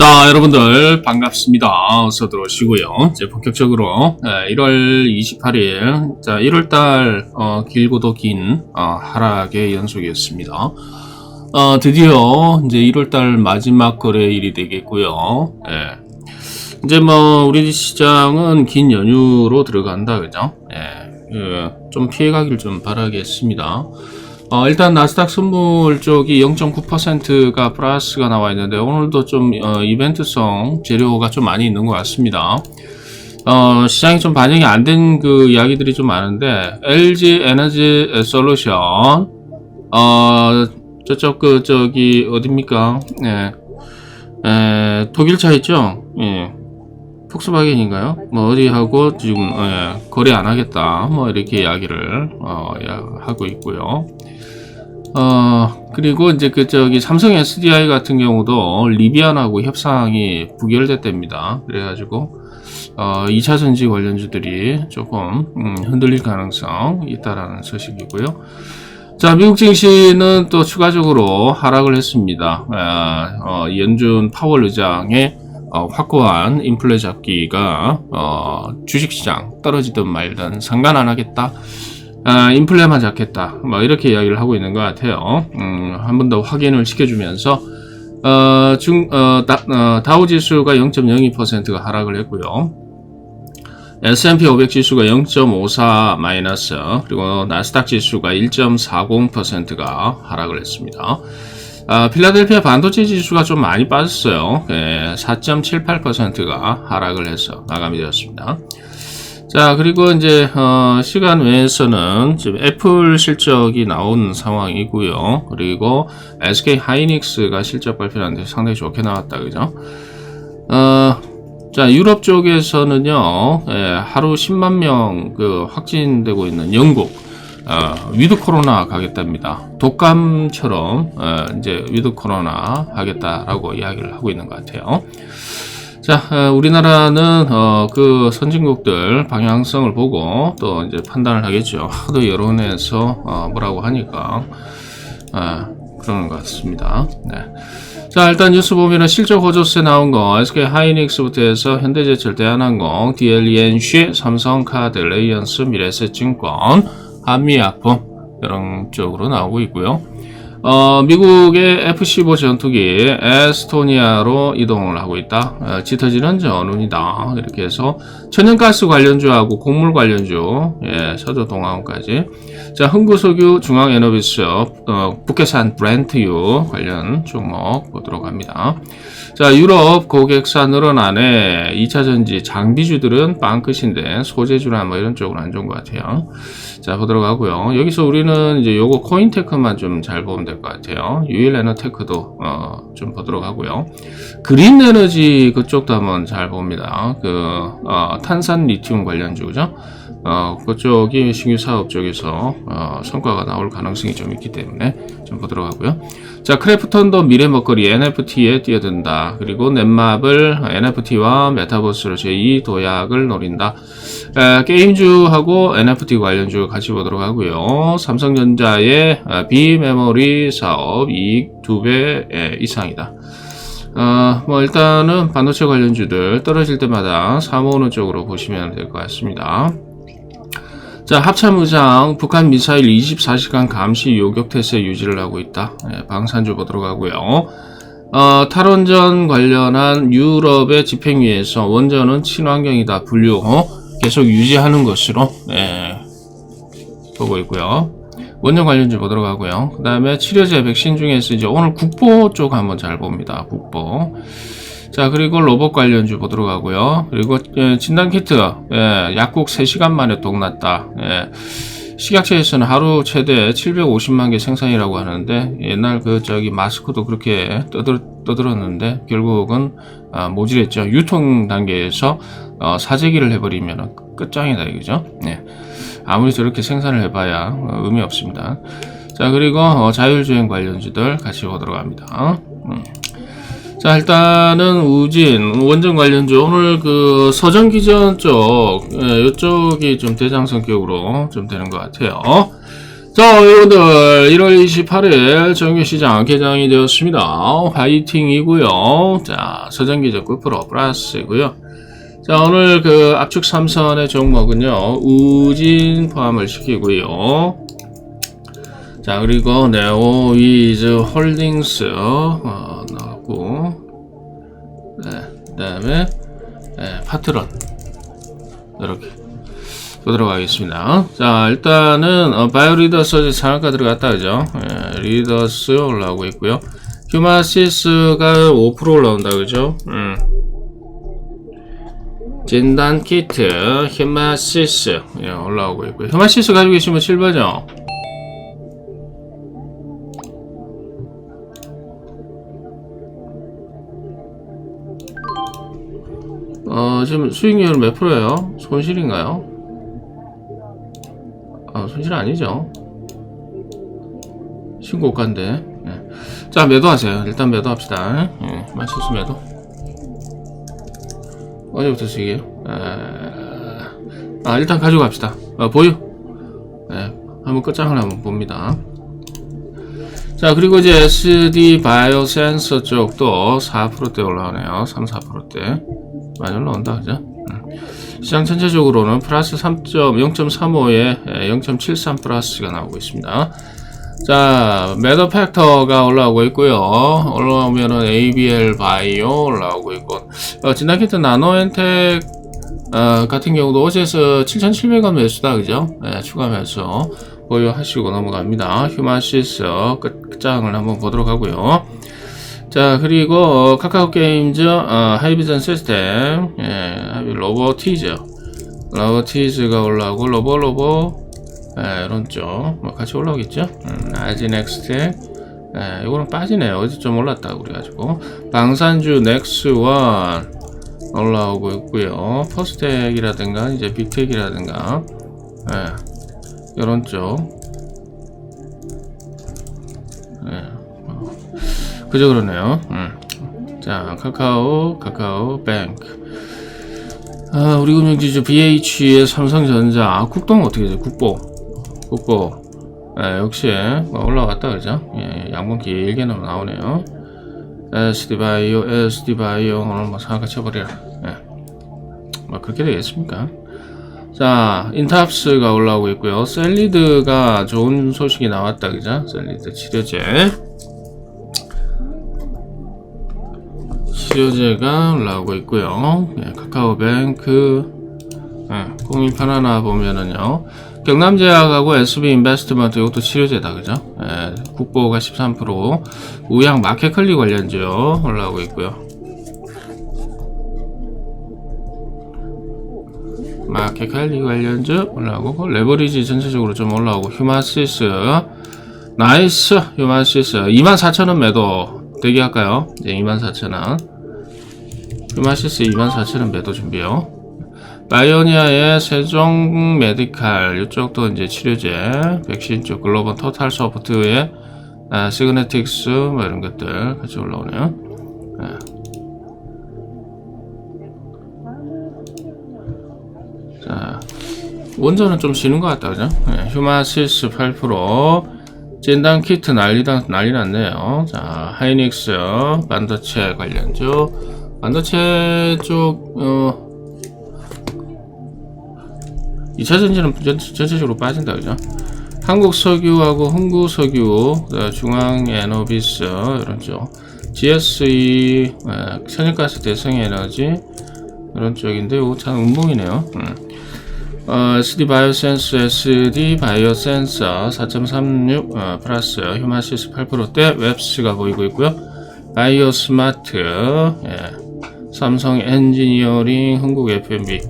자, 여러분들 반갑습니다. 어서 들어오시고요. 이제 본격적으로 네, 1월 28일, 자 1월달 어, 길고도 긴 어, 하락의 연속이었습니다. 어, 드디어 이제 1월달 마지막 거래일이 되겠고요. 예. 이제 뭐 우리 시장은 긴 연휴로 들어간다, 그죠? 예. 예, 좀 피해가길 좀 바라겠습니다. 어, 일단 나스닥 선물 쪽이 0.9%가 플러스가 나와 있는데 오늘도 좀 어, 이벤트성 재료가 좀 많이 있는 것 같습니다. 어, 시장이 좀 반영이 안 된 그 이야기들이 좀 많은데 LG 에너지 솔루션 어, 저쪽 그 저기 어딥니까? 예. 에, 독일차 있죠? 예. 폭스바겐인가요? 뭐 어디하고 지금 예, 거래 안 하겠다. 뭐 이렇게 이야기를 어, 야- 하고 있고요. 어, 그리고 이제 그 저기 삼성 SDI 같은 경우도 리비안하고 협상이 부결됐답니다. 그래가지고 어, 2차 전지 관련주들이 조금 음, 흔들릴 가능성 있다라는 소식이고요. 자, 미국 증시는 또 추가적으로 하락을 했습니다. 아, 어, 연준 파월 의장의 어, 확고한 인플레 잡기가 어, 주식시장 떨어지든 말든 상관 안 하겠다. 아, 인플레만 잡겠다. 뭐 이렇게 이야기를 하고 있는 것 같아요. 음, 한 번 더 확인을 시켜주면서 어, 중, 어, 다, 우 지수가 0.02%가 하락을 했고요. S&P 500 지수가 0.54 마이너스 그리고 나스닥 지수가 1.40%가 하락을 했습니다. 아, 필라델피아 반도체 지수가 좀 많이 빠졌어요. 예, 4.78%가 하락을 해서 마감이 되었습니다. 자, 그리고 이제, 어, 시간 외에서는 지금 애플 실적이 나온 상황이고요. 그리고 SK 하이닉스가 실적 발표하는데 상당히 좋게 나왔다, 그죠? 어, 자, 유럽 쪽에서는요, 예, 하루 10만 명 그 확진되고 있는 영국, 어, 위드 코로나 가겠답니다. 독감처럼, 어, 이제 위드 코로나 하겠다라고 이야기를 하고 있는 것 같아요. 자, 어, 우리나라는 어, 그 선진국들 방향성을 보고 또 이제 판단을 하겠죠. 하도 여론에서 어, 뭐라고 하니까 아, 그러는 것 같습니다. 네. 자, 일단 뉴스 보면은 실적 호조세 나온 거 SK 하이닉스부터 해서 현대제철, 대한항공, DLENC, 삼성카드, 레이언스, 미래에셋증권, 한미약품 이런 쪽으로 나오고 있고요. 어, 미국의 F-15 전투기 에스토니아로 이동을 하고 있다. 어, 짙어지는 전운이다. 이렇게 해서 천연가스 관련주하고 곡물 관련주, 예, 서조동화원까지. 자, 흥구석유 중앙에너비스, 어, 북해산 브렌트유 관련 종목 보도록 합니다. 자, 유럽 고객사 늘어나네. 2차 전지 장비주들은 빵 끝인데 소재주나 뭐 이런 쪽은 안 좋은 것 같아요. 자, 보도록 하고요. 여기서 우리는 이제 요거 코인테크만 좀 잘 보면 될 것 같아요. 유일 에너테크도 어, 좀 보도록 하고요. 그린 에너지 그쪽도 한번 잘 봅니다. 그 어, 탄산 리튬 관련주 그죠? 어, 그쪽이 신규 사업 쪽에서 어, 성과가 나올 가능성이 좀 있기 때문에 좀 보도록 하고요. 자, 크래프톤도 미래 먹거리 NFT에 뛰어든다. 그리고 넷마블 NFT와 메타버스로 제2 도약을 노린다. 에, 게임주하고 NFT 관련주 같이 보도록 하고요. 삼성전자의 어, 비메모리 사업 이익 2배 이상이다. 어, 뭐 일단은 반도체 관련주들 떨어질 때마다 사모으는 쪽으로 보시면 될 것 같습니다. 자, 합참의장 북한 미사일 24시간 감시 요격 태세 유지를 하고 있다. 예, 방산주 보도록 하고요. 어, 탈원전 관련한 유럽의 집행위에서 원전은 친환경이다 분류 어? 계속 유지하는 것으로 예, 보고 있고요. 원전 관련주 보도록 하고요. 그 다음에 치료제 백신 중에서 이제 오늘 국보 쪽 한번 잘 봅니다. 국보. 자, 그리고 로봇 관련주 보도록 하고요. 그리고 예, 진단키트, 예, 약국 3시간 만에 동났다. 예, 식약처에서는 하루 최대 750만 개 생산이라고 하는데 옛날 그 저기 마스크도 그렇게 떠들, 떠들었는데 결국은 아, 모질했죠. 유통 단계에서 어, 사재기를 해버리면 끝장이다 이거죠. 예. 아무리 저렇게 생산을 해봐야 어, 의미 없습니다. 자 그리고 어, 자율주행 관련주들 같이 보도록 합니다. 음. 자 일단은 우진 원전 관련주 오늘 그 서전기전 쪽 예, 이쪽이 좀 대장 성격으로 좀 되는 것 같아요. 자, 여러분들, 1월 28일 정규시장 개장이 되었습니다. 화이팅이고요 자, 서장기적 9% 플러스이고요 자, 오늘 그 압축 3선의 종목은요, 우진 포함을 시키고요 자, 그리고 네오 위즈 홀딩스, 어, 다음에, 네, 파트런. 이렇게. 보도록 하겠습니다. 자, 일단은 어, 바이오 리더스 상한가 들어갔다 그죠? 예, 리더스 올라오고 있고요. 휴마시스가 5% 올라온다 그죠? 음. 진단 키트 휴마시스 예, 올라오고 있고요. 휴마시스 가지고 계시면 7번이 어, 지금 수익률은 몇 프로예요? 손실인가요? 아, 손실 아니죠. 신고가인데. 예. 자, 매도하세요. 일단 매도합시다. 예, 마실수 매도. 어디부터 쓰게요? 아, 일단 가져갑시다. 어, 보유. 예, 한번 끝장을 한번 봅니다. 자, 그리고 이제 SD 바이오 센서 쪽도 4%대 올라오네요. 3, 4%대. 많이 올라온다, 그죠? 시장 전체적으로는 플러스 3.0.35에 0.73 플러스가 나오고 있습니다. 자, 매더 팩터가 올라오고 있고요. 올라오면은 ABL 바이오 올라오고 있고, 어, 지난키트 나노엔텍 어, 같은 경우도 어제서 7,700원 매수다, 그죠? 네, 추가 매수 보유하시고 넘어갑니다. 휴마시스 끝장을 한번 보도록 하고요. 자 그리고 어, 카카오 게임즈 어, 하이비전 시스템. 예, 로보티즈. 로보티즈가 올라오고 로보로보 예, 이런 쪽뭐 같이 올라오겠죠? 음, 아지넥스텍 예, 이거는 빠지네요. 어제 좀 올랐다 그래가지고. 방산주 넥스원 올라오고 있고요. 퍼스텍이라든가 이제 빅텍이라든가. 예, 이런 쪽 예. 그저 그러네요. 음. 자, 카카오, 카카오 뱅크. 아, 우리 금융지주 BH의 삼성전자, 아, 국동 어떻게 되죠? 국보, 국보. 아, 역시 뭐 올라갔다 그죠? 예, 양봉 길게 나오네요. SD바이오, SD바이오 오늘 뭐 상한가 쳐버리라. 예. 뭐 그렇게 되겠습니까? 자, 인탑스가 올라오고 있고요. 셀리드가 좋은 소식이 나왔다 그죠? 셀리드 치료제. 치료제가 올라오고 있고요. 예, 카카오뱅크 예, 018 하나 보면은요. 경남제약하고 SB 인베스트먼트 이것도 치료제다 그죠? 예, 국보가 13% 우양 마켓클리 관련주 올라오고 있고요. 마켓클리 관련주 올라오고 레버리지 전체적으로 좀 올라오고 휴마시스 나이스 휴마시스 24,000원 매도 대기할까요? 네, 24,000원 휴마시스 24,000원 매도 준비요. 바이오니아의 세종 메디칼 이쪽도 이제 치료제, 백신 쪽 글로벌 토탈 소프트의 아, 시그네틱스 뭐 이런 것들 같이 올라오네요. 원전은 좀 쉬는 것 같다, 그죠? 네, 휴마시스 8%. 진단 키트 난리, 난리 났네요. 자, 하이닉스, 반도체 관련주, 반도체 쪽, 어, 2차 전지는 전, 전체적으로 빠진다, 그죠? 한국 석유하고 흥구 석유, 중앙 에너비스, 이런 쪽, GSE, 에, 천연가스 대성 에너지, 이런 쪽인데, 참 운봉이네요. 음. 어, SD 바이오센스, SD 바이오센서 4.36 어, 플러스 휴마시스 8%대 웹스가 보이고 있고요. 바이오 스마트, 예. 삼성 엔지니어링, 흥국 FMB.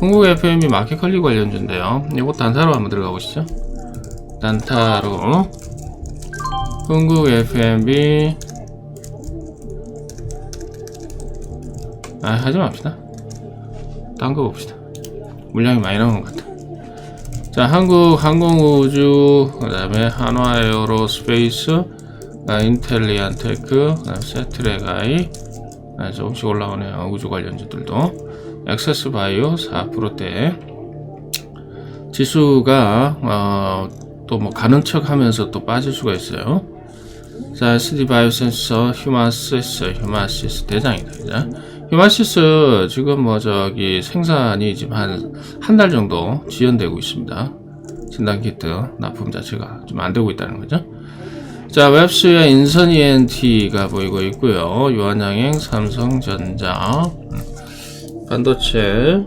흥국 FMB 마켓컬리 관련주인데요. 이거 단타로 한번 들어가 보시죠. 단타로. 흥국 FMB. 아, 하지 맙시다. 딴 거 봅시다. 물량이 많이 나오는 것 같아. 자, 한국 항공우주, 그 다음에 한화에어로스페이스, 아, 인텔리안테크, 세트레가이, 네, 조금씩 올라오네요. 우주 관련주들도. 액세스 바이오 4%대. 지수가, 어, 또뭐 가는 척 하면서 또 빠질 수가 있어요. 자, SD 바이오 센서 휴마시스, 휴마시스 대장이다. 그죠? 휴마시스 지금 뭐 저기 생산이 지금 한 한 달 정도 지연되고 있습니다. 진단 키트 납품 자체가 좀 안 되고 있다는 거죠. 자, 웹스의 인선 ENT가 보이고 있고요. 유한양행, 삼성전자, 음, 반도체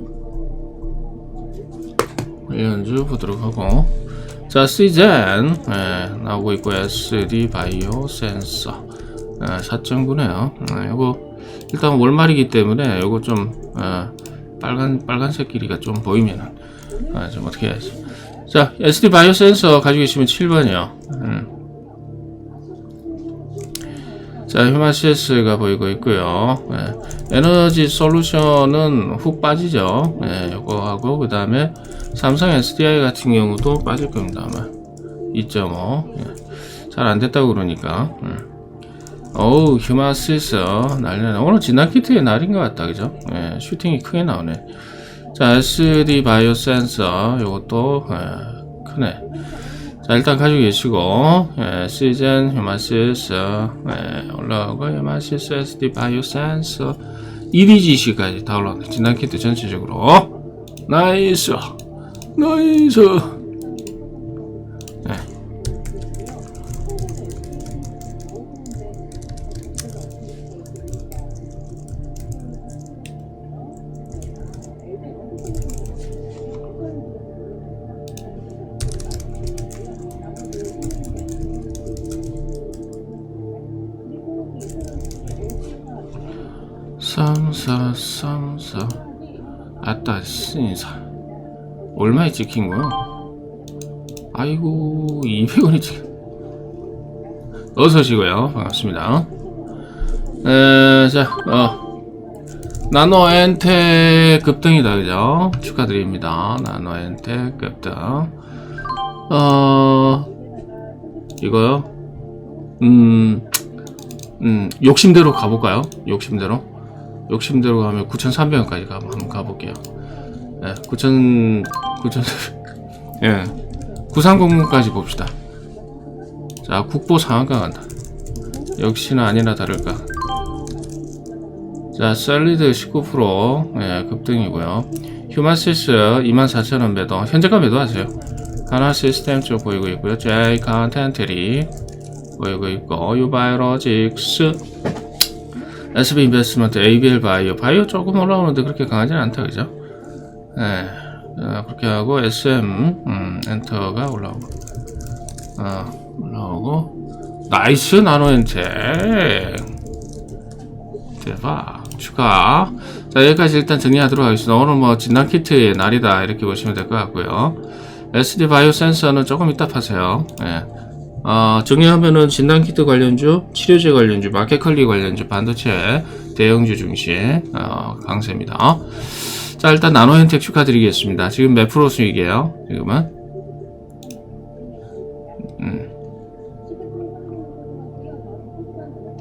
관련주 보도록 하고 자, 시젠 예, 나오고 있고 SD 바이오 센서 예, 4.9네요. 예, 요거 일단 월말이기 때문에 요거 좀 예, 빨간 빨간색 길이가 좀 보이면은 아, 좀 어떻게 해야지. 자, SD 바이오 센서 가지고 계시면 7번이요. 음. 자, 휴마 CS가 보이고 있고요. 예, 에너지 솔루션은 훅 빠지죠. 예, 요거 하고 그 다음에 삼성 SDI 같은 경우도 빠질 겁니다 아마 2.5 예. 잘 안 됐다고 그러니까 음. 어우 휴마시스. 난리네 오늘 진단키트의 날인 것 같다 그죠? 예, 슈팅이 크게 나오네. 자 SD 바이오 센서. 요것도 예, 크네. 자 일단 가지고 계시고 예, 시즌 휴마시스. 예, 올라가고 휴마시스 SD 바이오 센서. EDGC까지 다 올라왔네 진단키트 전체적으로. 나이스. 나이스 3, 4 아따 신사 얼마에 찍힌 거야? 아이고 200원이 찍 어서 오시고요 반갑습니다 에, 자 어. 나노 엔텍 급등이다 그죠? 축하드립니다 나노 엔텍 급등 어 이거요 음, 음 욕심대로 가볼까요? 욕심대로 욕심대로 가면 9,300원까지 가, 한번 가볼게요 예, 9천, 9천, 예, 9300까지 봅시다. 자, 국보 상한가 간다. 역시나 아니나 다를까. 자, 셀리드 19%, 예, 급등이고요. 휴마시스 24,000원 매도, 현재가 매도하세요. 하나 시스템 쪽 보이고 있고요. J 컨텐트리 보이고 있고, 유바이오로직스, SB 인베스트먼트, ABL 바이오, 바이오 조금 올라오는데 그렇게 강하지는 않다, 그죠? 네, 어, 그렇게 하고 SM 음, 엔터가 올라오고. 어, 올라오고. 나이스 나노 엔텍. 대박. 축하. 자 여기까지 일단 정리하도록 하겠습니다. 오늘 뭐 진단 키트의 날이다 이렇게 보시면 될 것 같고요. SD 바이오 센서는 조금 이따 파세요. 예. 어, 정리하면은 진단 키트 관련주, 치료제 관련주, 마켓컬리 관련주, 반도체 대형주 중심 어, 강세입니다. 자 일단 나노 혜택 축하드리겠습니다. 지금 몇 프로 수익이에요? 지금은